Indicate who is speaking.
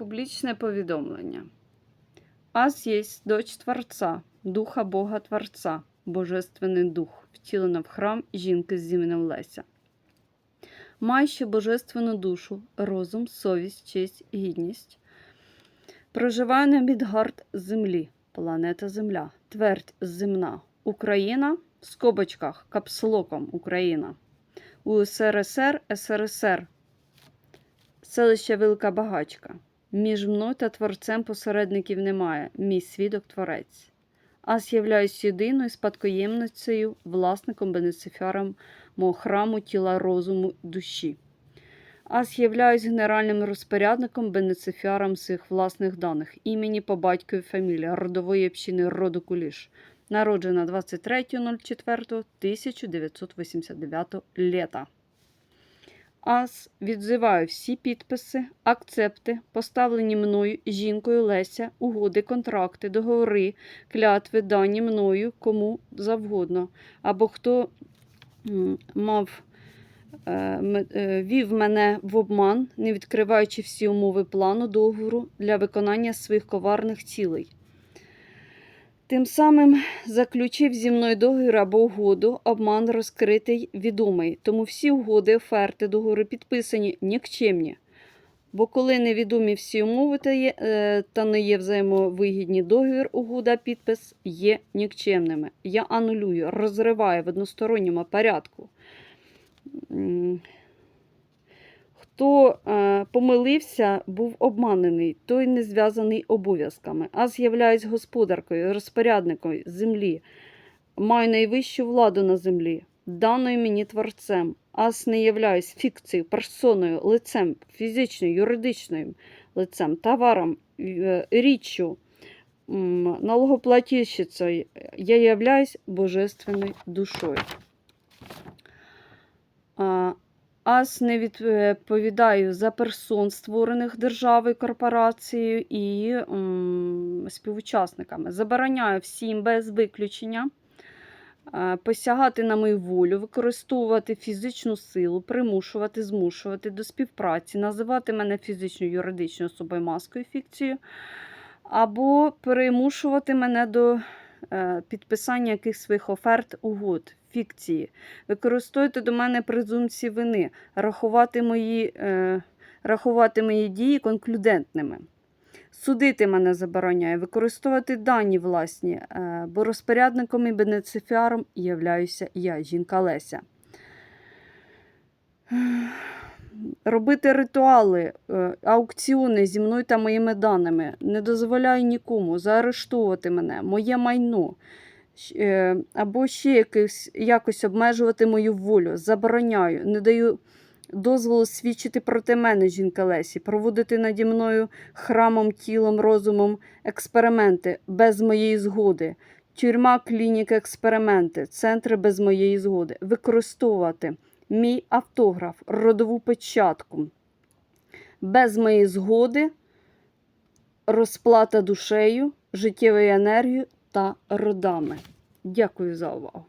Speaker 1: Публічне повідомлення. Аз єсть дочь Творця, Духа Бога Творця, Божественний Дух, втілена в храм жінки з іменем Леся. Маючи божественну душу, розум, совість, честь, гідність, проживає на Мідгард землі, планета Земля, твердь земна, Україна в скобочках, капслоком Україна, УСРСР, СРСР, селище Велика Багачка. Між мною та творцем посередників немає, мій свідок творець. Ас являюсь єдиною спадкоємницею, власником бенефіціаром мого храму тіла розуму душі. Ас являюсь генеральним розпорядником бенефіціаром своїх власних даних, імені по батькові фамілії, родової общини роду Куліш, народжена 23.04.1989 літа. АС відзиваю всі підписи, акцепти, поставлені мною жінкою Леся, угоди, контракти, договори, клятви, дані мною кому завгодно, або хто мав е, е, вів мене в обман, не відкриваючи всі умови плану договору для виконання своїх коварних цілей. Тим самим заключив зі мною договір або угоду, обман розкритий відомий. Тому всі угоди, оферти, договори підписані нікчемні. Бо коли невідомі всі умови та, є, е, та не є взаємовигідні договір, угода, підпис є нікчемними. Я анулюю, розриваю в односторонньому порядку. Хто е, помилився, був обманений, той не зв'язаний обов'язками, а з'являюсь господаркою, розпорядником землі, маю найвищу владу на землі, даною мені творцем, ас не являюсь фікцією, персоною, лицем, фізичною, юридичним лицем, товаром, е, річчю, м, налогоплательщицею. Я являюсь божественною душою. А, Ас не відповідаю за персон, створених державою, корпорацією і м, співучасниками. Забороняю всім без виключення е, посягати на мою волю, використовувати фізичну силу, примушувати, змушувати до співпраці, називати мене фізичною юридичною особою маскою фікцією, або примушувати мене до е, підписання якихось своїх оферт угод, фікції використовувати до мене презумпції вини, рахувати мої, е, рахувати мої дії конклюдентними. Судити мене забороняє, використовувати дані власні, е, бо розпорядником і бенефіціаром являюся я, жінка Леся. Робити ритуали, е, аукціони зі мною та моїми даними. Не дозволяю нікому заарештовувати мене, моє майно е, або ще якось, якось обмежувати мою волю. Забороняю, не даю дозволу свідчити проти мене, жінка Лесі, проводити наді мною храмом, тілом, розумом експерименти без моєї згоди. Тюрма, клініка, експерименти, центри без моєї згоди. Використовувати мій автограф, родову печатку. Без моєї згоди, розплата душею, життєвою енергією та родами. Дякую за увагу.